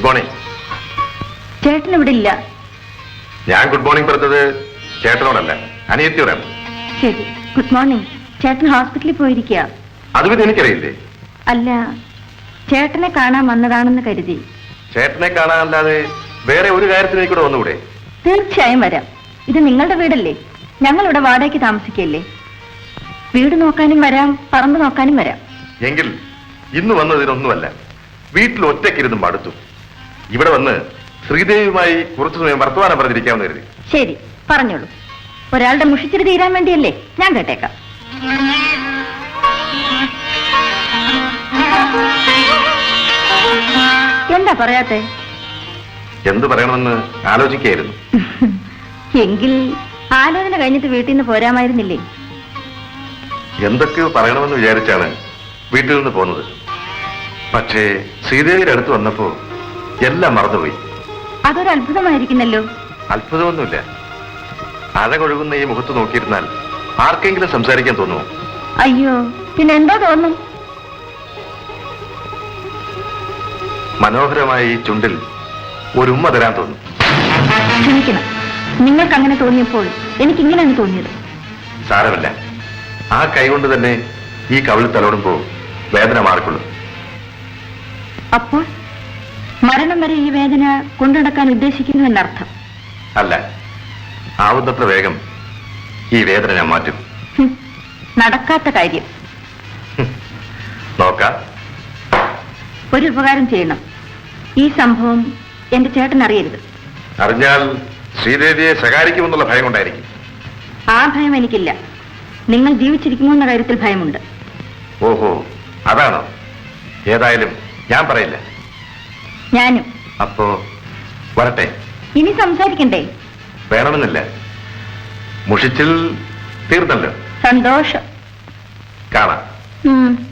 Good morning. ചേട്ടൻ ഇവിടെ ഇല്ല ഞാൻ ഗുഡ് മോർണിംഗ് പറഞ്ഞത് ചേട്ടനോടല്ല അനിയത്തിയോടാണ്. ശരി ഗുഡ് മോർണിംഗ്. ചേട്ടൻ ഹോസ്പിറ്റലിൽ പോയിരിക്കുക അത് പിന്നെ എനിക്കറിയില്ലേ? അല്ല ചേട്ടനെ കാണാൻ വന്നതാണെന്ന് കരുതി. ചേട്ടനെ കാണാനല്ലാതെ വേറെ ഒരു കാര്യത്തിന് കൂടെ വന്നുകൂടെ? തീർച്ചയായും വരാം. ഇത് നിങ്ങളുടെ വീടല്ലേ? ഞങ്ങൾ ഇവിടെ വാടകയ്ക്ക് താമസിക്കല്ലേ? വീട് നോക്കാനും വരാം പറമ്പ് നോക്കാനും വരാം. എങ്കിൽ ഇന്ന് വന്നതിനൊന്നുമല്ല വീട്ടിൽ ഒറ്റയ്ക്കിരുന്ന് മടുത്തു. ഇവിടെ വന്ന് ശ്രീദേവിയുമായി കുറച്ചു സമയം വർത്തമാനം പറഞ്ഞിരിക്കാമെന്ന് കരുതി. ശരി പറഞ്ഞോളൂ. ഒരാളുടെ മുഷിച്ചിരി തീരാൻ വേണ്ടിയല്ലേ ഞാൻ കേട്ടേക്കാം. എന്താ പറയാത്തെ? എന്ത് പറയണമെന്ന് ആലോചിക്കായിരുന്നു. എങ്കിൽ ആലോചന കഴിഞ്ഞിട്ട് വീട്ടിൽ നിന്ന് പോരാമായിരുന്നില്ലേ? എന്തൊക്കെയോ പറയണമെന്ന് വിചാരിച്ചാണ് വീട്ടിൽ നിന്ന് പോന്നത്. പക്ഷേ ശ്രീദേവിയുടെ അടുത്ത് വന്നപ്പോ എല്ലാം മറന്നുപോയി. അതൊരു അത്ഭുതമായിരിക്കുന്നല്ലോ. അത്ഭുതമൊന്നുമില്ല. അഴകൊഴുകുന്ന ഈ മുഖത്ത് നോക്കിയിരുന്നാൽ ആർക്കെങ്കിലും സംസാരിക്കാൻ തോന്നുമോ? അയ്യോ പിന്നെ എന്താ തോന്നും മനോഹരമായ ഈ ചുണ്ടിൽ ഒരു ഉമ്മ തരാൻ തോന്നും ക്ഷമിക്കണം. നിങ്ങൾക്ക് അങ്ങനെ തോന്നിയപ്പോൾ എനിക്ക് ഇങ്ങനെയാണ് തോന്നിയത്. സാരമില്ല. ആ കൈകൊണ്ട് തന്നെ ഈ കവിളിൽ തലോടുമ്പോ വേദന മാറിക്കൊള്ളും. അപ്പോൾ? മരണം വരെ ഈ വേദന കൊണ്ടുനടക്കാൻ ഉദ്ദേശിക്കുന്നു എന്നർത്ഥം. അല്ല ആവുന്നത്ര വേഗം ഈ വേദന ഞാൻ മാറ്റും. നടക്കാത്ത കാര്യം. നോക്കാം. ഒരു ഉപകാരം ചെയ്യണം. ഈ സംഭവം എന്റെ ചേട്ടൻ അറിയരുത്. അറിഞ്ഞാൽ ശ്രീദേവിയെ ശകാരിക്കുമെന്നുള്ള ഭയം ഉണ്ടായിരിക്കും. ആ ഭയം എനിക്കില്ല. നിങ്ങൾ ജീവിച്ചിരിക്കുമോ എന്ന കാര്യത്തിൽ ഭയമുണ്ട്. ഓഹോ അതാണോ? ഏതായാലും ഞാൻ പറയില്ല. ഞാനും. അപ്പോ വരട്ടെ. ഇനി സംസാരിക്കണ്ടേ? വേണമെന്നില്ല. മുഷിച്ചിൽ തീർന്നല്ലോ. സന്തോഷം. കാണാം.